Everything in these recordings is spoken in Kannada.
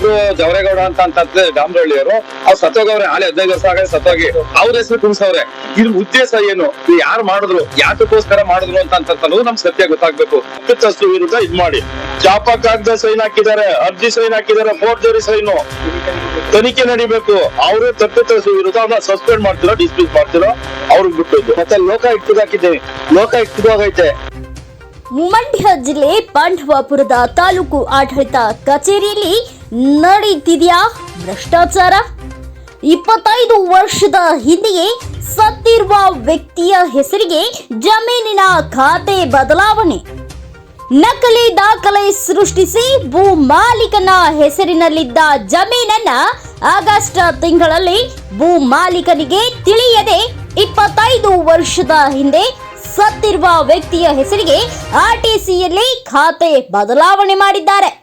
ಒಬ್ರು ಜವರೇಗೌಡ ಅಂತ ಅಂತ ಡಾಮ್ರಳ್ಳಿಯವರು ಅವ್ರು ಸತ್ತೋಗವ್ರೆ ಆಲೆ ಹದಿನೈದು ವರ್ಷ ಆಗ ಸತ್ತೋಗಿ ಅವ್ರ ಹೆಸರು ತುಂಬಿಸವ್ರೆ. ಇದ್ರ ಉದ್ದೇಶ ಏನು? ಯಾರು ಮಾಡಿದ್ರು? ಯಾತಕ್ಕೋಸ್ಕರ ಮಾಡಿದ್ರು ಅಂತ ಅನ್ನೋದು ನಮ್ ಸತ್ಯ ಗೊತ್ತಾಗ್ಬೇಕು. ತಪ್ಪಿತಸ್ಥರ ವಿರುದ್ಧ ಇದ್ ಮಾಡಿ. ಚಾಪ ಕಾಗದ ಸೈನ್ ಹಾಕಿದ್ದಾರೆ. ಅರ್ಜಿ ಸೈನ್ ಹಾಕಿದ್ದಾರೆ. Forgery sign. ತನಿಖೆ ನಡಿಬೇಕು. ಅವರೇ ತಪ್ಪಿತಸ್ಥರ ವಿರುದ್ಧ ಅವ್ರನ್ನ ಸಸ್ಪೆಂಡ್ ಮಾಡ್ತಿರೋ ಡಿಸ್ಮಿಸ್ ಮಾಡ್ತಿರೋ, ಅವ್ರಿಗೆ ಬಿಟ್ಟಿದ್ದು ಮತ್ತೆ ಲೋಕ ಇಟ್ಟಿದಾಕಿದ್ದೇವೆ ಲೋಕ ಇಟ್ಟಿದೋಗೈತೆ ಮಂಡ್ಯ ಜಿಲ್ಲೆ ಪಾಂಡವಪುರದ ತಾಲೂಕು ಆಡಳಿತ ಕಚೇರಿಯಲ್ಲಿ ನಡೀತಿದೆಯಾ ಭ್ರಷ್ಟಾಚಾರ? ಇಪ್ಪತ್ತೈದು ವರ್ಷದ ಹಿಂದೆಯೇ ಸತ್ತಿರುವ ವ್ಯಕ್ತಿಯ ಹೆಸರಿಗೆ ಜಮೀನಿನ ಖಾತೆ ಬದಲಾವಣೆ. ನಕಲಿ ದಾಖಲೆ ಸೃಷ್ಟಿಸಿ ಭೂ ಮಾಲೀಕನ ಹೆಸರಿನಲ್ಲಿದ್ದ ಜಮೀನನ್ನ ಆಗಸ್ಟ್ ತಿಂಗಳಲ್ಲಿ ಭೂ ಮಾಲೀಕನಿಗೆ ತಿಳಿಯದೆ ಇಪ್ಪತ್ತೈದು ವರ್ಷದ ಹಿಂದೆ ಸತ್ತಿರುವ ವ್ಯಕ್ತಿಯ ಹೆಸರಿಗೆ ಆರ್ಟಿಸಿಯಲ್ಲಿ ಖಾತೆ ಬದಲಾವಣೆ ಮಾಡಿದ್ದಾರೆ.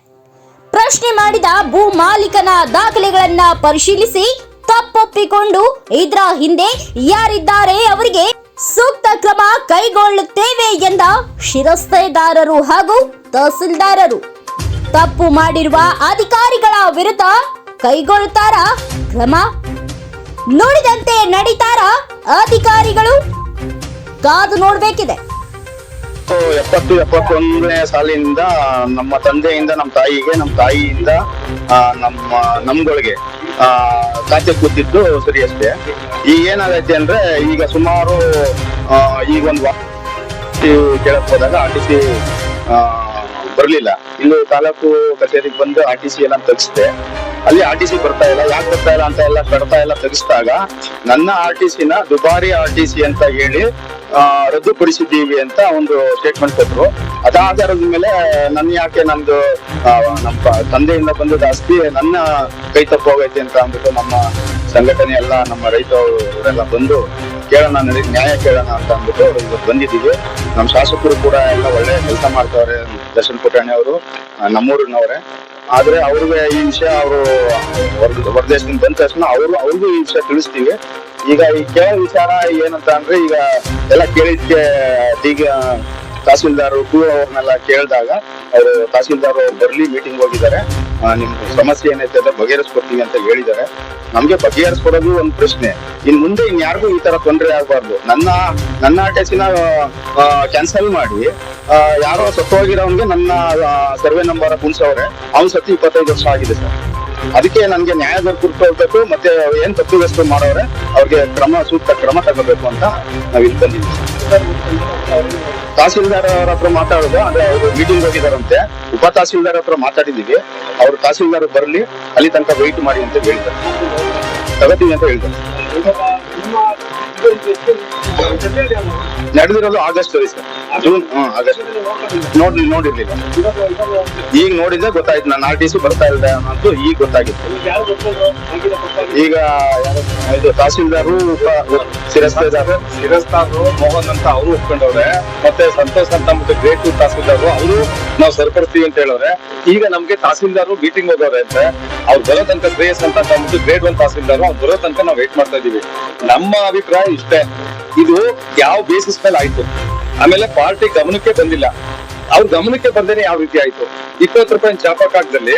ಪ್ರಶ್ನೆ ಮಾಡಿದ ಭೂ ಮಾಲೀಕನ ದಾಖಲೆಗಳನ್ನ ಪರಿಶೀಲಿಸಿ ತಪ್ಪೊಪ್ಪಿಕೊಂಡು ಇದರ ಹಿಂದೆ ಯಾರಿದ್ದಾರೆ ಅವರಿಗೆ ಸೂಕ್ತ ಕ್ರಮ ಕೈಗೊಳ್ಳುತ್ತೇವೆ ಎಂದ ಶಿರಸ್ತೇದಾರರು ಹಾಗೂ ತಹಸೀಲ್ದಾರರು. ತಪ್ಪು ಮಾಡಿರುವ ಅಧಿಕಾರಿಗಳ ವಿರುದ್ಧ ಕೈಗೊಳ್ಳುತ್ತಾರ ಕ್ರಮ? ನುಡಿದಂತೆ ನಡೀತಾರ ಅಧಿಕಾರಿಗಳು? ಕಾದು ನೋಡ್ಬೇಕಿದೆ. ಎಪ್ಪತ್ತು ಎಪ್ಪತ್ತೊಂದನೇ ಸಾಲಿನಿಂದ ನಮ್ಮ ತಂದೆಯಿಂದ, ನಮ್ಮ ತಾಯಿಗೆ, ನಮ್ಮ ತಾಯಿಯಿಂದ ನಮ್ಮ, ನಮ್ಗಳಿಗೆ ಖಾತೆ ಕೂತಿದ್ದು ಸರಿ ಅಷ್ಟೇ. ಈಗ ಏನಾಗೈತೆ ಅಂದ್ರೆ, ಈಗ ಸುಮಾರು ಈಗ ಒಂದು ಕೇಳಕ್ ಹೋದಾಗ ಆರ್ ಟಿ ಸಿ ಬರ್ಲಿಲ್ಲ. ಇಲ್ಲಿ ತಾಲೂಕು ಕಚೇರಿಗೆ ಬಂದು ಆರ್ ಟಿ ಸಿ ಎಲ್ಲ ತೆಗಿಸ್ದೆ. ಅಲ್ಲಿ ಆರ್ ಟಿ ಸಿ ಬರ್ತಾ ಇಲ್ಲ. ಯಾಕೆ ಬರ್ತಾ ಇಲ್ಲ ಅಂತ ಎಲ್ಲ, ಕಡ್ತಾ ಎಲ್ಲ ತೆಗಿಸಿದಾಗ, ನನ್ನ ಆರ್ ಟಿ ಸಿನ ದುಬಾರಿ ಆರ್ ಟಿ ಸಿ ಅಂತ ಹೇಳಿ ರದ್ದುಪಡಿಸಿದ್ದೀವಿ ಅಂತ ಒಂದು ಸ್ಟೇಟ್ಮೆಂಟ್ ಕೊಟ್ಟರು. ಅದಾಧಾರದ ಮೇಲೆ ನನ್ನ ಯಾಕೆ ನಮ್ದು ನಮ್ಮ ತಂದೆಯಿಂದ ಬಂದದ ಆಸ್ತಿ ನನ್ನ ಕೈ ತಪ್ಪೋಗೈತೆ ಅಂತ ಅಂದ್ಬಿಟ್ಟು ನಮ್ಮ ಸಂಘಟನೆ ಎಲ್ಲ, ನಮ್ಮ ರೈತ ಅವರೆಲ್ಲ ಬಂದು ಕೇಳೋಣ, ನನಗೆ ನ್ಯಾಯ ಕೇಳೋಣ ಅಂತ ಅಂದ್ಬಿಟ್ಟು ಇವತ್ತು ಬಂದಿದ್ದೀವಿ. ನಮ್ಮ ಶಾಸಕರು ಕೂಡ ಎಲ್ಲ ಒಳ್ಳೆ ಕೆಲಸ ಮಾಡ್ತಾವ್ರೆ, ದರ್ಶನ್ ಪುಟಾಣಿ ಅವರು ನಮ್ಮೂರಿನವರೇ. ಆದ್ರೆ ಅವ್ರಿಗೆ ಈ ವಿಷಯ ಅವರು ಹೊರದೇಶದಿಂದ ಬಂದ ತಕ್ಷಣ ಅವರು ಅವ್ರಿಗೂ ಈ ವಿಷಯ ತಿಳಿಸ್ತೀವಿ. ಈಗ ಈ ಕೇಳೋ ವಿಚಾರ ಏನಂತ ಅಂದ್ರೆ ಈಗ ಎಲ್ಲ ಕೇಳಿದ್ಕೆ ಈಗ ತಹಸೀಲ್ದಾರ್ ಕೂ ಅವ್ರನ್ನೆಲ್ಲ ಕೇಳಿದಾಗ ಅವರು ತಹಸೀಲ್ದಾರ್ ಬರ್ಲಿ ಮೀಟಿಂಗ್ ಹೋಗಿದ್ದಾರೆ. ನಿಮ್ ಸಮಸ್ಯೆ ಏನೈತೆ ಅಂತ ಬಗೆಹರಿಸ್ಕೊಡ್ತೀವಿ ಅಂತ ಹೇಳಿದ್ದಾರೆ. ನಮ್ಗೆ ಬಗೆಹರಿಸ್ಕೊಡೋದು ಒಂದು ಪ್ರಶ್ನೆ. ಇನ್ ಮುಂದೆ ಇನ್ ಯಾರಿಗೂ ಈ ತರ ತೊಂದರೆ ಆಗಬಾರ್ದು. ನನ್ನ ನನ್ನ ಟೆಸ್ಟಿನ ಕ್ಯಾನ್ಸಲ್ ಮಾಡಿ ಯಾರೋ ಸತ್ತು ಸತ್ತೋಗಿರೋನ್ಗೆ ನನ್ನ ಸರ್ವೆ ನಂಬರ್ ಕುಣಿಸವ್ರೆ ಅವ್ನ್ ಸತಿ ಇಪ್ಪತ್ತೈದು ವರ್ಷ ಆಗಿದೆ ಸರ್. ಅದಕ್ಕೆ ನನ್ಗೆ ನ್ಯಾಯ ದೊರಕಿಸ್ಕೊಳ್ಬೇಕು ಮತ್ತೆ ಏನ್ ತಪ್ಪಿಗಷ್ಟು ಮಾಡೋರೆ, ಅವ್ರಿಗೆ ಕ್ರಮ, ಸೂಕ್ತ ಕ್ರಮ ತಗೋಬೇಕು ಅಂತ ನಾವ್ ಇಲ್ಲಿ ಬಂದಿದ್ದೀವಿ. ತಹಸೀಲ್ದಾರ್ ಅವ್ರ ಹತ್ರ ಮಾತಾಡೋದು, ಅಂದ್ರೆ ಅವರು ಮೀಟಿಂಗ್ ಹೋಗಿದಾರಂತೆ. ಉಪ ತಹಸೀಲ್ದಾರ್ ಹತ್ರ ಮಾತಾಡಿದೀವಿ ಅವ್ರು ತಹಸೀಲ್ದಾರ್ ಬರಲಿ, ಅಲ್ಲಿ ತನಕ ವೆಯ್ಟ್ ಮಾಡಿ ಅಂತ ಹೇಳ್ತಾರೆ. ತಗೋತೀವಿ ಅಂತ ಹೇಳಿದ್ದಾರೆ ನಡೆದಿರೋದು ಆಗಸ್ಟ್ ಅಲ್ಲಿ ಸರ್ ಜೂನ್ ಹ್ಮ್ ಆಗಸ್ಟ್ ನೋಡಿ ನೋಡಿರ್ಲಿಲ್ಲ. ಈಗ ನೋಡಿದ್ರೆ ಗೊತ್ತಾಯ್ತು, ನಾನು ಆರ್ ಸಿ ಬರ್ತಾ ಇಲ್ಲ ಅನ್ನೋದು ಈಗ ಗೊತ್ತಾಗಿತ್ತು. ಈಗ? ಇದು ತಹಸೀಲ್ದಾರು ಶಿರಸ್ತೇದಾರು, ಶಿರಸ್ತಾರು, ಮೋಹನ್ ಅಂತ ಅವರು ಒಪ್ಕೊಂಡವ್ರೆ. ಮತ್ತೆ ಸಂತೋಷ್ ಅಂತ ಮತ್ತೆ ಗ್ರೇಟ್ ಟು ತಹಸೀಲ್ದಾರು, ಅವರು ನಾವು ಸರಿಪಡಿಸ್ತೀವಿ ಅಂತ ಹೇಳಿದ್ರೆ ಈಗ ನಮ್ಗೆ ತಹಸೀಲ್ದಾರು ಮೀಟಿಂಗ್ ಹೋಗೋರೆ ಅಂದ್ರೆ ಅವ್ರು ಬರೋ ತನಕ ಶ್ರೇಯಸ್ ಅಂತ ಅಂದ್ಬಿಟ್ಟು ಗ್ರೇಟ್ ಒನ್ ತಹಸೀಲ್ದಾರು, ಅವ್ರು ಬರೋ ತನಕ ನಾವು ವೇಟ್ ಮಾಡ್ತಾ ಇದೀವಿ. ನಮ್ಮ ಅಭಿಪ್ರಾಯ ಇದು ಯಾವ ಬೇಸಿಸ್ ಮೇಲೆ ಆಯ್ತು? ಆಮೇಲೆ ಪಾರ್ಟಿ ಗಮನಕ್ಕೆ ಬಂದಿಲ್ಲ. ಅವ್ರ ಗಮನಕ್ಕೆ ಬಂದೇನೆ ಯಾವ ರೀತಿ ಆಯ್ತು? ಇಪ್ಪತ್ತು ರೂಪಾಯಿ ಚಾಪಕಾಗದಲ್ಲಿ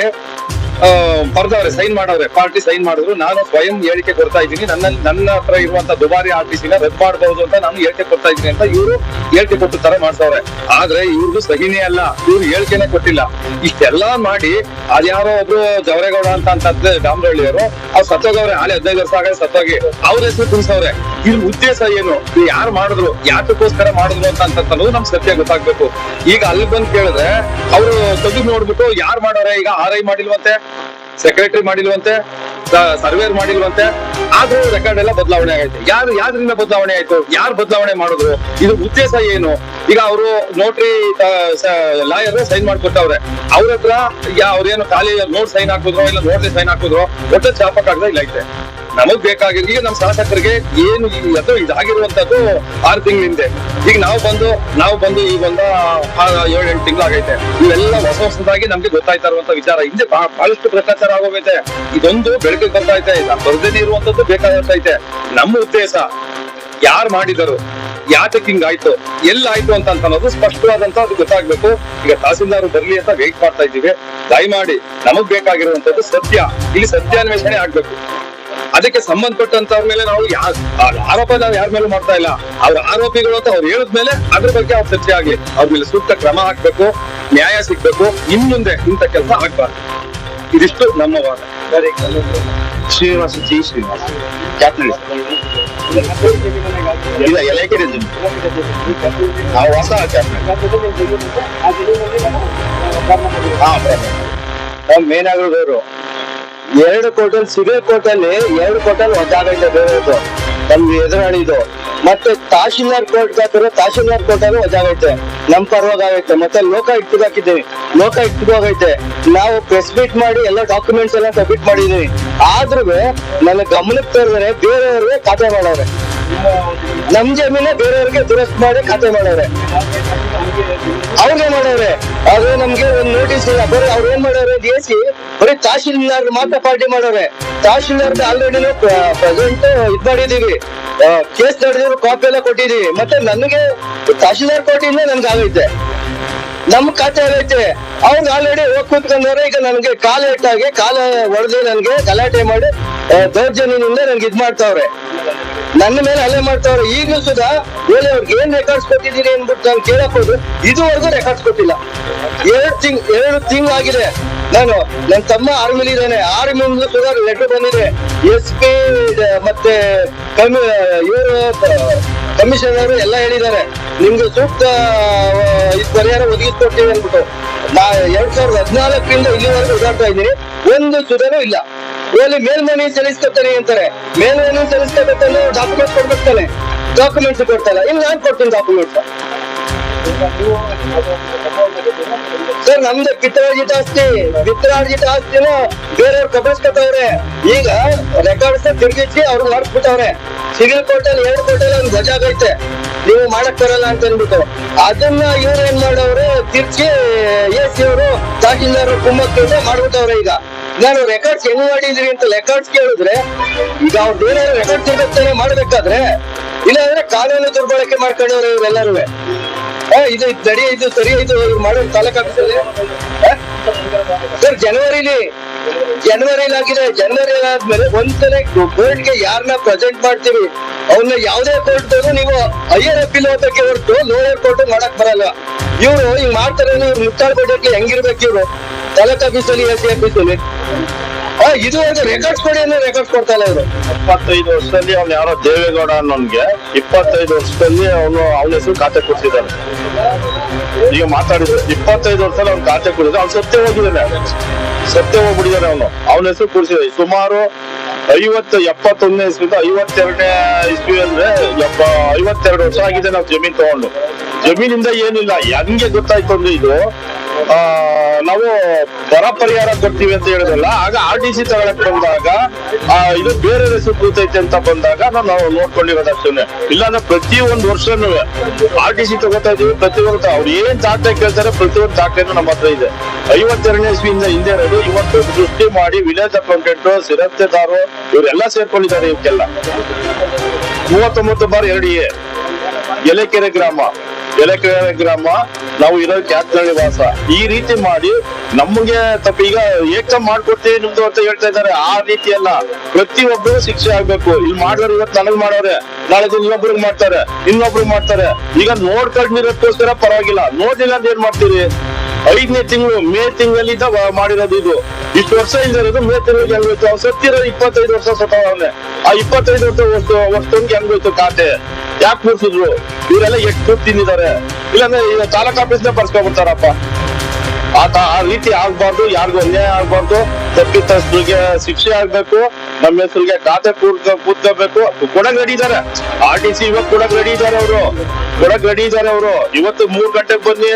ಬರ್ದವ್ರೆ ಸೈನ್ ಮಾಡವ್ರೆ ಪಾರ್ಟಿ ಸೈನ್ ಮಾಡಿದ್ರು, ನಾನು ಸ್ವಯಂ ಹೇಳಿಕೆ ಕೊಡ್ತಾ ಇದ್ದೀನಿ. ನನ್ನ ನನ್ನ ಹತ್ರ ಇರುವಂತ ದುಬಾರಿ ಆರ್ ಟಿ ಸಿನ ರದ್ದು ಮಾಡಬಹುದು ಅಂತ ನಾನು ಹೇಳಿಕೆ ಕೊಡ್ತಾ ಇದ್ದೀನಿ ಅಂತ ಇವರು ಹೇಳಿಕೆ ಕೊಟ್ಟು ತರ ಮಾಡ್ಸವ್ರೆ. ಆದ್ರೆ ಇವ್ರಿಗೂ ಸಹಿನೇ ಅಲ್ಲ, ಇವ್ರು ಹೇಳಿಕೆನೆ ಕೊಟ್ಟಿಲ್ಲ. ಇಷ್ಟೆಲ್ಲಾ ಮಾಡಿ ಅದ್ಯಾರೋ ಒಬ್ರು ಜವರೇಗೌಡ ಅಂತ ಅಂತಂದ್ರೆ ಡಾಮರಹಳ್ಳಿಯವರು ಅವ್ರು ಸತ್ತೋಗವ್ರೆ ಆಲೆ ಹದಿನೈದು ವರ್ಷ ಆಗ ಸತ್ತೋಗಿ ಅವ್ರ ಹೆಸರು ತಿಳಿಸವ್ರೆ ಇದ್ರ ಉದ್ದೇಶ ಏನು? ಯಾರು ಮಾಡಿದ್ರು? ಯಾತಕ್ಕೋಸ್ಕರ ಮಾಡಿದ್ರು ಅಂತ ಅನ್ನೋದು ನಮ್ ಸತ್ಯ ಗೊತ್ತಾಗ್ಬೇಕು. ಈಗ ಅಲ್ಲಿ ಬಂದು ಕೇಳಿದ್ರೆ, ಅವರು ತೆಗೆದು ನೋಡ್ಬಿಟ್ಟು ಯಾರು ಮಾಡೋರೆ ಈಗ ಆರ್ ಐ ಮಾಡಿಲ್ವಂತೆ. ಸೆಕ್ರೆಟರಿ ಮಾಡಿಲ್ವಂತೆ ಸರ್ವೇರ್ ಮಾಡಿಲ್ವಂತೆ, ಆದ್ರೂ ರೆಕಾರ್ಡ್ ಎಲ್ಲ ಬದಲಾವಣೆ ಆಗೈತೆ. ಯಾರು ಯಾರಿಂದ ಬದಲಾವಣೆ ಆಯ್ತು? ಯಾರು ಬದಲಾವಣೆ ಮಾಡಿದ್ರು? ಇದು ಉದ್ದೇಶ ಏನು? ಈಗ ಅವರು ನೋಟ್ರಿ ಲಾಯರ್ ಸೈನ್ ಮಾಡ್ಕೊಟ್ಟವ್ರೆ. ಅವ್ರ ಹತ್ರ ಅವ್ರೇನು ಖಾಲಿ ನೋಟ್ ಸೈನ್ ಹಾಕಿದ್ರು ಇಲ್ಲ ನೋಟ್ರಿ ಸೈನ್ ಹಾಕಿದ್ರು, ಒಟ್ಟು ಚಾಪಕ್ಕಾಗದ ಇಲ್ಲ ಐತೆ. ನಮಗ್ ಬೇಕಾಗಿರೋ ಈಗ ನಮ್ಮ ಶಾಸಕರಿಗೆ ಏನು ಅದು ಇದಾಗಿರುವಂತದ್ದು ಆರು ತಿಂಗಳ ಹಿಂದೆ. ಈಗ ನಾವು ಬಂದು ನಾವು ಬಂದು ಈಗ ಒಂದ ಏಳು, ಎಂಟು ತಿಂಗಳು ಆಗೈತೆ ಇವೆಲ್ಲ ಹೊಸ ಹೊಸದಾಗಿ ನಮ್ಗೆ ಗೊತ್ತಾಯ್ತಾ ಇರುವಂತ ವಿಚಾರ. ಹಿಂದೆ ಬಹಳ- ಬಹಳಷ್ಟು ಭ್ರಷ್ಟಾಚಾರ ಆಗೋಗೈತೆ. ಇದೊಂದು ಬೆಳಕಿಗೆ ಬರ್ತಾ ಐತೆ. ಬರ್ದೇನೆ ಇರುವಂತದ್ದು ಬೇಕಾಗತ್ತೈತೆ ನಮ್ಮ ಉದ್ದೇಶ, ಯಾರು ಮಾಡಿದರು ಯಾತಕ್ಕೆ ಹಿಂಗಾಯ್ತು ಎಲ್ಲಾಯ್ತು ಅಂತ ಅಂತ ಅನ್ನೋದು ಸ್ಪಷ್ಟವಾದಂತ ಅದು ಗೊತ್ತಾಗ್ಬೇಕು. ಈಗ ತಹಸೀಲ್ದಾರ್ ಬರ್ಲಿ ಅಂತ ವೇಟ್ ಮಾಡ್ತಾ ಇದ್ದೀವಿ. ದಯಮಾಡಿ ನಮಗ್ ಬೇಕಾಗಿರುವಂತದ್ದು ಸತ್ಯ. ಇಲ್ಲಿ ಸತ್ಯಾನ್ವೇಷಣೆ ಆಗ್ಬೇಕು. ಅದಕ್ಕೆ ಸಂಬಂಧಪಟ್ಟಂತವ್ರ ಮೇಲೆ ನಾವು ಯಾರ ಆರೋಪ ನಾವು ಯಾರ ಮೇಲೆ ಮಾಡ್ತಾ ಇಲ್ಲ. ಅವ್ರ ಆರೋಪಿಗಳು ಅಂತ ಅವ್ರು ಹೇಳಿದ್ಮೇಲೆ ಅದ್ರ ಬಗ್ಗೆ ಅವ್ರ ಚರ್ಚೆ ಆಗ್ಲಿ. ಅವ್ರ ಮೇಲೆ ಸೂಕ್ತ ಕ್ರಮ ಹಾಕ್ಬೇಕು, ನ್ಯಾಯ ಸಿಗ್ಬೇಕು ಇನ್ ಮುಂದೆ ಇಂಥ ಕೆಲಸ ಆಗ್ಬಾರ್ದು. ಇದಿಷ್ಟು ನಮ್ಮ ವಾದ. ಶ್ರೀನಿವಾಸ, ಜಿ ಶ್ರೀನಿವಾಸ. ಕ್ಯಾಪ್ನಳ್ಳಿ ಇಲ್ಲ ಜಮೀನು. ನಾವು ಹೊಸ ಎರಡು ಕೋಟಲ್ ಸಿವಿಲ್ ಕೋರ್ಟಲ್ಲಿ ಎರಡು ಕೋಟಲ್ ಒದ್ದಾಗೈತೆ ಬೇರೆದು. ನಮ್ಗೆ ಎದುರಾಳಿದು ಮತ್ತೆ ತಹಶೀಲ್ದಾರ್ ಕೋರ್ಟ್ ಹಾಕಿದ್ರೆ ತಹಶೀಲ್ದಾರ್ ಕೋರ್ಟ್ ಅಲ್ಲಿ ಒದ್ದಾಗೈತೆ. ನಮ್ ಪರವಾಗೈತೆ ಮತ್ತೆ ಲೋಕ ಇಟ್ಟಿಗೆ ಹಾಕಿದ್ದೀವಿ ಲೋಕ ಇಟ್ಟಿಗೆ ಹೋಗೈತೆ ನಾವು ಪ್ರೆಸ್ ಮೀಟ್ ಮಾಡಿ ಎಲ್ಲ ಡಾಕ್ಯುಮೆಂಟ್ಸ್ ಎಲ್ಲ ಸಬ್ಮಿಟ್ ಮಾಡಿದೀವಿ. ಆದ್ರೂ ನನ್ನ ಗಮನಕ್ಕೆ ತರಿದ್ರೆ ಬೇರೆಯವ್ರಿಗೆ ಖಾತೆ ಮಾಡವ್ರೆ. ನಮ್ ಜಮೀನ ಬೇರೆಯವ್ರಿಗೆ ದುರಸ್ತ್ ಮಾಡಿ ಖಾತೆ ಮಾಡವ್ರೆ ಅವ್ರಿಗೆ ಮಾಡವ್ರೆ ಆದ್ರೆ ನಮ್ಗೆ ಒಂದ್ ನೋಟಿಸ್ ಇಲ್ಲ. ಬರೀ ಅವ್ರು ಏನ್ ಮಾಡವ್ರೆ ಡಿ ಸಿ ಬರೀ ತಹಶೀಲ್ದಾರ್ ಮಾತ್ರ ಪಾರ್ಟಿ ಮಾಡವ್ರೆ ತಹಶೀಲ್ದಾರ್ ಆಲ್ರೆಡಿ ಪ್ರೆಸೆಂಟ್ ಇದ್ ಮಾಡಿದೀವಿ ಕೇಸ್ ನಡೆದಿರೋ ಕಾಪಿ ಎಲ್ಲ ಕೊಟ್ಟಿದೀವಿ ಮತ್ತೆ ನನಗೆ ತಹಶೀಲ್ದಾರ್ ಕೊಟ್ಟಿಂದ ನನ್ಗೆ ಆಗೈತೆ. ನಮ್ ಖಾತೆ ಆಗೈತೆ. ಅವ್ರು ಆಲ್ರೆಡಿ ಹೋಗ್ ಕೂತ್ಕೊಂಡವ್ರೆ. ಈಗ ನನ್ಗೆ ಕಾಲ ಇಟ್ಟಾಗೆ ಕಾಲ ಹೊಡೆದು ನನ್ಗೆ ಗಲಾಟೆ ಮಾಡಿ ದೌರ್ಜನ್ಯದಿಂದ ನನ್ಗೆ ಇದ್ ಮಾಡ್ತಾವ್ರೆ. ನನ್ನ ಮೇಲೆ ಹಲ್ಲೆ ಮಾಡ್ತಾವ್ರೆ. ಈಗಲೂ ಸುಧಾ ಹೇಳಿ ಅವ್ರಿಗೆ ಏನ್ ರೆಕಾರ್ಡ್ಸ್ ಕೊಟ್ಟಿದ್ದೀರಿ ಅನ್ಬಿಟ್ಟು ನಾನು ಕೇಳಕ್ಕೋದು ಇದುವರೆಗೂ ರೆಕಾರ್ಡ್ಸ್ ಕೊಟ್ಟಿಲ್ಲ. ಎರಡು ತಿಂಗ್ ಎರಡು ತಿಂಗ್ ಆಗಿದೆ ನಾನು ನನ್ನ ತಮ್ಮ ಆರ್ಮಿಲಿ ಇದ್ದಾನೆ. ಆರ್ಮಿ ಸುಧಾ ಲೆಟರ್ ಬಂದಿದೆ. ಎಸ್ ಪಿ ಮತ್ತೆ ಕಮ್ಮಿ, ಇವರು ಕಮಿಷನರ್ ಎಲ್ಲ ಹೇಳಿದ್ದಾರೆ. ನಿಮ್ಗೆ ಸೂಕ್ತ ಇದು ಪರಿಹಾರ ಒದಗಿಸ್ಕೊಡ್ತೀವಿ ಅಂದ್ಬಿಟ್ಟು. ನಾ ಎರಡ್ ಸಾವಿರದ ಹದಿನಾಲ್ಕರಿಂದ ಇಲ್ಲಿವರೆಗೂ ಓಡಾಡ್ತಾ ಇದ್ದೀನಿ. ಒಂದು ಸುಧಾನೂ ಇಲ್ಲ. ಇಲ್ಲಿ ಮೇಲ್ಮನವಿ ಸಲ್ಲಿಸ್ಕೊತಾನೆ ಅಂತಾರೆ. ಮೇಲ್ಮನವಿ ಸಲ್ಲಿಸ್ಕೊಬೇಕಂದ್ರೆ ಡಾಕ್ಯುಮೆಂಟ್ ಕೊಡ್ಬೇಕಾನೆ ಡಾಕ್ಯುಮೆಂಟ್ಸ್ ಕೊಡ್ತಾನೆ. ಇಲ್ಲಿ, ನಾನ್ ಕೊಡ್ತೀನಿ ಡಾಕ್ಯುಮೆಂಟ್ಸ್ ಸರ್, ನಮ್ದು ಪಿತ್ರಾರ್ಜಿತ ಆಸ್ತಿ. ಪಿತ್ರಾರ್ಜಿತ ಆಸ್ತಿನ ಬೇರೆಯವ್ರು ಕಬಳಿಸ್ಕೊತಾವ್ರೆ. ಈಗ ರೆಕಾರ್ಡ್ಸ್ ತಿರುಗಿಸಿ ಅವ್ರಿಗೆ ಮಾಡ್ಬಿಟ್ಟವ್ರೆ ಸಿವಿಲ್ ಕೋರ್ಟಲ್ಲಿ ಎರಡು ಕೋರ್ಟ್ ಅಲ್ಲಿ ಒಂದು ಧ್ವಜ ಆಗೈತೆ ನೀವು ಮಾಡಕ್ ಬರಲ್ಲ ಅಂತ ಅಂದ್ಬಿಟ್ಟು. ಅದನ್ನ ಇವ್ರು ಏನ್ ಮಾಡವ್ರೆ ತಿರ್ಚಿ ಎ ಸಿ ಅವರು, ತಹಶೀಲ್ದಾರ್ ಕುಮ್ಮಕ್ಕೆ ಮಾಡ್ಬಿಟ್ಟವ್ರೆ ಈಗ. ನಾನು ರೆಕಾರ್ಡ್ಸ್ ಹೆಂಗ್ ಮಾಡಿದ್ರಿ ಅಂತ ರೆಕಾರ್ಡ್ಸ್ ಕೇಳಿದ್ರೆ, ಈಗ ಅವ್ರದ್ದು ಬೇರೆ ರೆಕಾರ್ಡ್ಸ್ ಇರ್ಬೇಕಾದ್ರೆ ಮಾಡ್ಬೇಕಾದ್ರೆ, ಇಲ್ಲಾಂದ್ರೆ ಕಾನೂನು ದುರ್ಬಳಕೆ ಮಾಡ್ಕೊಂಡವ್ರೆ ಇವ್ರೆಲ್ಲರೂ. ಇದು ಸರಿ ಇದು ಸರಿ ಇವ್ರು ಮಾಡೋ ತಾಲೂಕ್ ಸರ್, ಜನವರಿಲಿ ಜನವರಿಲಿ ಆಗಿದೆ ಜನವರಿ ಆದ್ಮೇಲೆ ಒಂದ್ಸಲ ಕೋರ್ಟ್ಗೆ ಯಾರನ್ನ ಪ್ರೆಸೆಂಟ್ ಮಾಡ್ತೀವಿ ಅವ್ನ ಯಾವ್ದೇ ಕೋರ್ಟ್ ನೀವು ಹೈಯರ್ ಅಪೀಲ್ ಹೋಗಕ್ಕೆ ಹೊರಟು ಲೋಯರ್ ಕೋರ್ಟ್ ಮಾಡಕ್ ಬರಲ್ಲ. ಇವ್ರು ಹಿಂಗ್ ಮಾಡ್ತಾರೆ ಇವ್ರು ಮುತ್ತಾಳ್ ಬಡ್ಡಕ್ಕೆ ಹೆಂಗಿರ್ಬೇಕು ಇವ್ರು? ತಾಲೂಕ್ ಆಫೀಸಲ್ಲಿ ಎಸ್ ಸಿ ಆಫೀಸಲ್ಲಿ. ಆ, ರೆಕಾರ್ಡ್ ಕೊಡಿ ಅಂದ್ರೆ ರೆಕಾರ್ಡ್ಸ್ ಕೊಡ್ತಾ ಇಲ್ಲ ಇಪ್ಪತ್ತೈದು ವರ್ಷದಲ್ಲಿ ಅವ್ನು ಯಾರೋ ದೇವೇಗೌಡ ಅನ್ನೋನ್ಗೆ ಇಪ್ಪತ್ತೈದು ವರ್ಷದಲ್ಲಿ ಅವನು ಅವನ ಹೆಸರು ಖಾತೆ ಕೊಡ್ತಿದ್ದಾನೆ ಈಗ ಮಾತಾಡಿದ್ರು ಇಪ್ಪತ್ತೈದು ವರ್ಷದಲ್ಲಿ ಅವ್ನು ಖಾತೆ ಕೊಡಿದ್ರು ಅವ್ನು ಸತ್ಯ ಹೋಗಿದ್ದಾನೆ. ಸತ್ಯ ಹೋಗ್ಬಿಡಿದಾನೆ ಅವನು. ಅವನ ಹೆಸರು ಕೂಡಿಸಿದ. ಸುಮಾರು ಐವತ್ತು ಎಪ್ಪತ್ತೊಂದನೇ ಇಸ್ವಿಂದ ಐವತ್ತೆರಡನೇ ಇಸ್ವಿ ಅಂದ್ರೆ ಎಪ್ಪ ಐವತ್ತೆರಡು ವರ್ಷ ಆಗಿದೆ ನಾವು ಜಮೀನ್ ತಗೊಂಡು. ಜಮೀನಿಂದ ಏನಿಲ್ಲ. ಹೆಂಗೆ ಗೊತ್ತಾಯ್ತು ಅಂದ್ರೆ ಇದು ನಾವು ಬರ ಪರಿಹಾರ ಕೊಡ್ತೀವಿ ಅಂತ ಹೇಳಿದ್ರಲ್ಲ ಆಗ ಆರ್ ಟಿ ಸಿ ತಗೊಳಕ್ ಬಂದಾಗ ಇದು ಬೇರೆ ಹೆಸರು ಕೂತೈತೆ ಅಂತ ಬಂದಾಗ ನಾವು ನೋಡ್ಕೊಂಡಿರೋದು ಅಷ್ಟೇ ಇಲ್ಲಾಂದ್ರೆ ಪ್ರತಿ ಒಂದು ವರ್ಷನು ಆರ್ ಟಿ ಸಿ ತಗೋತಾ ಇದೀವಿ ಪ್ರತಿ ವರ್ಷ. ಅವ್ರು ಏನ್ ದಾಖಲೆ ಕೇಳ್ತಾರೆ ಪ್ರತಿಯೊಂದು ದಾಖಲೆನೂ ನಮ್ಮ ಹತ್ರ ಇದೆ. ಐವತ್ತೆರಡನೇ ಇಸ್ವಿಯಿಂದ ಹಿಂದೆ ಇರೋದು, ಇವತ್ತು ಸೃಷ್ಟಿ ಮಾಡಿ ವಿಲೇಜ್ ಅಕೌಂಟೆಂಟ್ ಸಿರಸ್ತೆದಾರು ಇವರೆಲ್ಲ ಸೇರ್ಕೊಂಡಿದ್ದಾರೆ ಇವಕ್ಕೆಲ್ಲ. ಮೂವತ್ತೊಂಬತ್ತು ಬಾರ್ ಎರಡು ಎಲೆಕೆರೆ ಗ್ರಾಮ. ಎಲೆಕೆರೆ ಗ್ರಾಮ, ನಾವು ಇರೋದು ಕ್ಯಾತ್ನಳ್ಳಿ ವಾಸ. ಈ ರೀತಿ ಮಾಡಿ ನಮಗೆ ತಪ್ಪ ಈಗ ಏಕ ಮಾಡ್ಕೊಡ್ತೀವಿ ನಿಮ್ದು ಅಂತ ಹೇಳ್ತಾ ಇದ್ದಾರೆ. ಆ ರೀತಿ ಅಲ್ಲ ಪ್ರತಿಯೊಬ್ಬರು ಶಿಕ್ಷೆ ಆಗ್ಬೇಕು. ಇಲ್ಲಿ ಮಾಡೋರು ಇವತ್ತು ನನಗ್ ಮಾಡೋರೆ ನಾಳೆ ಇನ್ನೊಬ್ರಿಗೆ ಮಾಡ್ತಾರೆ, ಇನ್ನೊಬ್ರು ಮಾಡ್ತಾರೆ. ಈಗ ನೋಡ್ಕೊಂಡಿರೋಕ್ಕೋಸ್ಕರ ಪರವಾಗಿಲ್ಲ. ನೋಡಿಲ್ಲ ಅಂತ ಏನ್ ಮಾಡ್ತೀರಿ? ಐದನೇ ತಿಂಗಳು ಮೇ ತಿಂಗಳಲ್ಲಿ ಮಾಡಿರೋದು ಇದು. ಇಷ್ಟು ವರ್ಷ ಇರೋದು ಮೇ ತಿಂಗಳಿಗೆ ಹೆಂಗೋಯ್ತು ಅವ್ರು ಸತ್ತಿರೋ ಇಪ್ಪತ್ತೈದು ವರ್ಷ ಸತ್ತವನೆ ಆ ಇಪ್ಪತ್ತೈದು ವರ್ಷ ವರ್ಷ ವರ್ಷಕ್ಕೆ ಹೆಂಗೋಯ್ತು ಖಾತೆ? ಯಾಕೆ ಕೂರ್ಸಿದ್ರು ಇವರೆಲ್ಲ ಎಷ್ಟು ಕೂತ್ ತಿಂದಿದ್ದಾರೆ? ಇಲ್ಲಾಂದ್ರೆ ತಾಲೂಕ್ ಆಫೀಸ್ನ ಬರ್ಸ್ಕೊಂಡ್ಬಿಡ್ತಾರಪ್ಪ. ಆತ ಆ ರೀತಿ ಆಗ್ಬಾರ್ದು, ಯಾರಿಗೂ ಅನ್ಯಾಯ ಆಗ್ಬಾರ್ದು, ತಪ್ಪಿತಸ್ಥರಿಗೆ ಶಿಕ್ಷೆ ಆಗ್ಬೇಕು ನಮ್ಮ ಹೆಸರಿಗೆ ಖಾತೆ ಕೂತ್ಕೋಬೇಕು. ಕೊಡಗ್ ರೆಡಿ ಇದಾರೆ. ಆರ್ ಟಿ ಸಿ ಇವಾಗ ಕೊಡಗ್ ರೆಡಿ ಇದಾರೆ ಅವರು. ಕೊಡಗ್ ರೆಡಿ ಇದಾರೆ ಅವರು. ಇವತ್ತು ಮೂರ್ ಗಂಟೆಗೆ ಬನ್ನಿ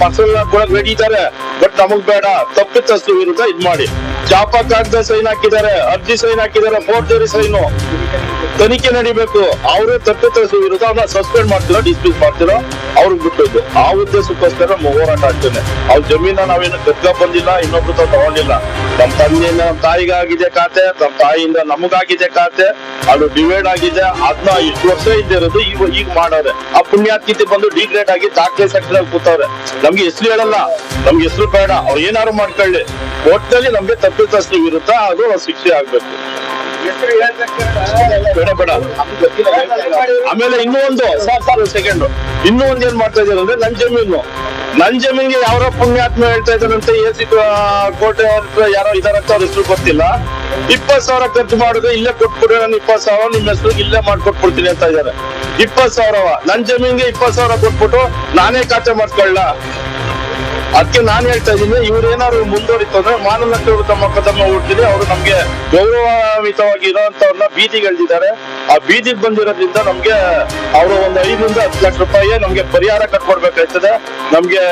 ಪರ್ಸನಲ್ ಕೊಡಗ್ ರೆಡಿ ಇದಾರೆ. ಬಟ್ ನಮಗ್ ಬೇಡ. ತಪ್ಪಿತಸ್ಥ ವಿರುದ್ಧ ಇದ್ ಮಾಡಿ. ಜಾಪ ಕಾಗದ ಸೈನ್ ಹಾಕಿದ್ದಾರೆ. ಅರ್ಜಿ ಸೈನ್ ಹಾಕಿದ್ದಾರೆ. ಫೋರ್ಜರಿ ಸೈನು ತನಿಖೆ ನಡಿಬೇಕು. ಅವರು ತಪ್ಪಿತಸ್ಥರ ವಿರುದ್ಧ ಅವ್ರನ್ನ ಸಸ್ಪೆಂಡ್ ಮಾಡ್ತಿರೋ ಡಿಸ್ಮಿಸ್ ಮಾಡ್ತಿರೋ? ಅವ್ರಿಗೆ ಬಿಟ್ಟಿದ್ದು. ಆ ಉದ್ದೇಶಕ್ಕೋಸ್ಕರ ಹೋರಾಟ ಆಗ್ತೇನೆ. ಅವ್ರ ಜಮೀನ ನಾವೇನು ಕದ್ಕ ಬಂದಿಲ್ಲ, ಇನ್ನೊಬ್ರು ತಗೊಂಡಿಲ್ಲ. ನಮ್ಮ ತಂದೆಯಿಂದ ನಮ್ಮ ತಾಯಿಗಾಗಿದೆ ಖಾತೆ ನಮ್ಮ ತಾಯಿಯಿಂದ ನಮಗಾಗಿದೆ ಖಾತೆ. ಅದು ಡಿವೈಡ್ ಆಗಿದೆ. ಅದನ್ನ ಇಷ್ಟು ವರ್ಷ ಇದ್ದಿರೋದು ಈಗ ಈಗ ಮಾಡವ್ರೆ ಆ ಪುಣ್ಯಾತ್ಕಿತಿ ಬಂದು ಡಿಗ್ರೇಡ್ ಆಗಿ ದಾಖಲೆ ಸೆಕ್ಷನ್ ಕೂತವ್ರೆ. ನಮ್ಗೆ ಹೆಸರು ಹೇಳಲ್ಲ. ನಮ್ಗೆ ಹೆಸರು ಬೇಡ. ಅವ್ರು ಏನಾರು ಮಾಡ್ಕೊಳ್ಳಿ. ಒಟ್ಟಲ್ಲಿ ನಮ್ಗೆ ತಪ್ಪಿತಸ್ಥರ ವಿರುದ್ಧ ಅದು ಶಿಕ್ಷೆ ಆಗ್ಬೇಕು. ಬೇಡ ಬೇಡ ಆಮೇಲೆ ಇನ್ನೂ ಒಂದು, ಸರ್ ಸರ್ ಸೆಕೆಂಡ್ ಇನ್ನೂ ಒಂದ್ ಏನ್ ಮಾಡ್ತಾ ಇದ್ದಾರೆ ಅಂದ್ರೆ ನನ್ ಜಮೀನು. ನನ್ ಜಮೀನ್ಗೆ ಯಾರೋ ಪುಣ್ಯಾತ್ಮ ಹೇಳ್ತಾ ಇದ್ದಾರಂತೆ ಎ ಸಿ ಕೋಟೆ ಅವ್ರ ಯಾರೋ ಇದಾರಂತ ಅವ್ರ ಹೆಸರು ಗೊತ್ತಿಲ್ಲ. ಇಪ್ಪತ್ ಸಾವಿರ ಖರ್ಚು ಮಾಡಿದ್ರೆ ಇಲ್ಲೇ ಕೊಟ್ಬಿಡ್ರಿ ನಾನು ಇಪ್ಪತ್ ಸಾವಿರ ನಿಮ್ ಹೆಸರು ಇಲ್ಲೇ ಮಾಡ್ಕೊಟ್ಬಿಡ್ತೀನಿ ಅಂತ ಇದಾರೆ ಇಪ್ಪತ್ ಸಾವಿರವ? ನನ್ ಜಮೀನ್ಗೆ ಇಪ್ಪತ್ ಸಾವಿರ ಕೊಟ್ಬಿಟ್ಟು ನಾನೇ ಖಾತೆ ಮಾಡ್ಕೊಳ್ಳ ಅದಕ್ಕೆ ನಾನ್ ಹೇಳ್ತಾ ಇದ್ದೀನಿ, ಇವ್ರು ಏನಾದ್ರು ಮುಂದುವರಿತು ಅಂದ್ರೆ ಮಾನನಷ್ಟರು ತಮ್ಮ ಕದಮ್ಮ ಹುಟ್ಟಿದ್ರೆ ಅವರು ನಮ್ಗೆ ಗೌರವಯುತವಾಗಿ ಇರೋಂತವ್ರನ್ನ ಬೀದಿಗೆಳ್ದಿದ್ದಾರೆ ಆ ಬೀದಿಗೆ ಬಂದಿರೋದ್ರಿಂದ ನಮ್ಗೆ ಅವರು ಒಂದು ಐದರಿಂದ ಹತ್ತು ಲಕ್ಷ ರೂಪಾಯಿ ನಮ್ಗೆ ಪರಿಹಾರ ಕಟ್ಕೊಡ್ಬೇಕಾಗ್ತದೆ ನಮ್ಗೆ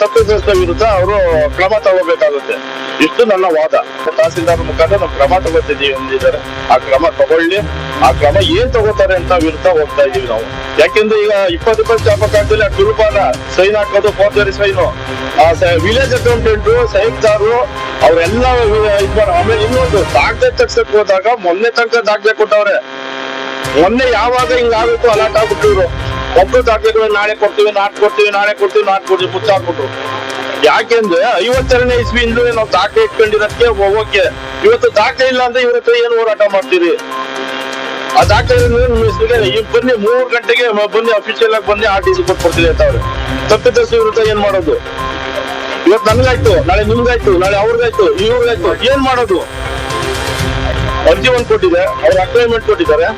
ತಪ್ಪಿತಸ್ಥ ವಿರುದ್ಧ ಅವರು ಕ್ರಮ ತಗೋಬೇಕಾಗುತ್ತೆ. ಇಷ್ಟು ನನ್ನ ವಾದ. ತಹಸೀಲ್ದಾರ್ ಮುಖಾಂತರ ನಾವು ಕ್ರಮ ತಗೋತಿದ್ದೀವಿ ಅಂದಿದ್ದಾರೆ. ಆ ಕ್ರಮ ತಗೊಳ್ಳಿ. ಆ ಕ್ರಮ ಏನ್ ತಗೋತಾರೆ ಅಂತ ವಿರುದ್ಧ ಹೋಗ್ತಾ ಇದೀವಿ ನಾವು. ಯಾಕೆಂದ್ರೆ ಈಗ ಇಪ್ಪತ್ತು ಇಪ್ಪತ್ತು ಜ್ಞಾಪಕಾಂತದಲ್ಲಿ ಆ ಸುಲಭನ ಸೈನ್ ಹಾಕೋದು ಫೋರ್ಜರಿ ಸೈನು. ಆ ವಿಲೇಜ್ ಅಕೌಂಟೆಂಟ್ ಸಹಿತಾರು ಅವರೆಲ್ಲ ಇದ್ ಆಮೇಲೆ ಇನ್ನೊಂದು, ದಾಖಲೆ ತಗ್ಸಕ್ ಹೋದಾಗ ಮೊನ್ನೆ ತನಕ ದಾಖಲೆ ಕೊಟ್ಟವ್ರೆ. ಮೊನ್ನೆ ಯಾವಾಗ ಹಿಂಗಾಗುತ್ತೋ ಅಲರ್ಟ್ ಆಗ್ಬಿಟ್ಟಿದ್ರು. ಒಬ್ರು ದಾಖಲೆಗಳು ನಾಳೆ ಕೊಡ್ತೀವಿ ನಾಟ್ ಕೊಡ್ತೀವಿ, ನಾಳೆ ಕೊಡ್ತೀವಿ ನಾಟ್ ಕೊಡ್ತೀವಿ ಮುಚ್ಚಾಕ್ಬಿಟ್ರು ಯಾಕೆಂದ್ರೆ ಐವತ್ತೆರಡನೇ ಇಸ್ವಿಯಿಂದ ನಾವು ದಾಖಲೆ ಇಟ್ಕೊಂಡಿರೋದಕ್ಕೆ ಹೋಗೋಕೆ ಇವತ್ತು ದಾಖಲೆ ಇಲ್ಲ ಅಂದ್ರೆ ಇವ್ರ ಏನು ಹೋರಾಟ ಮಾಡ್ತೀರಿ? ಆ ದಾಖಲೆ ಈಗ ಬನ್ನಿ ಮೂರು ಗಂಟೆಗೆ ಬನ್ನಿ ಅಫಿಷಿಯಲ್ ಆಗಿ ಬನ್ನಿ ಆರ್ ಟಿ ಸಿ ಕೊಟ್ಕೊಡ್ತೀನಿ ಅಂತ ಅವ್ರು. ತಪ್ಪಿತಸ್ಥ ವಿರುದ್ಧ ಏನ್ ಮಾಡೋದು? ಇವತ್ತು ನನ್ಗಾಯ್ತು ನಾಳೆ ನಿಮ್ಗಾಯ್ತು, ನಾಳೆ ಅವ್ರಿಗಾಯ್ತು, ಇವ್ರಿಗಾಯ್ತು, ಏನ್ ಮಾಡೋದು? ಅರ್ಜಿ ಒಂದ್ ಕೊಟ್ಟಿದೆ, ಅವ್ರ ಅಗ್ರಿಮೆಂಟ್ ಕೊಟ್ಟಿದ್ದಾರೆ.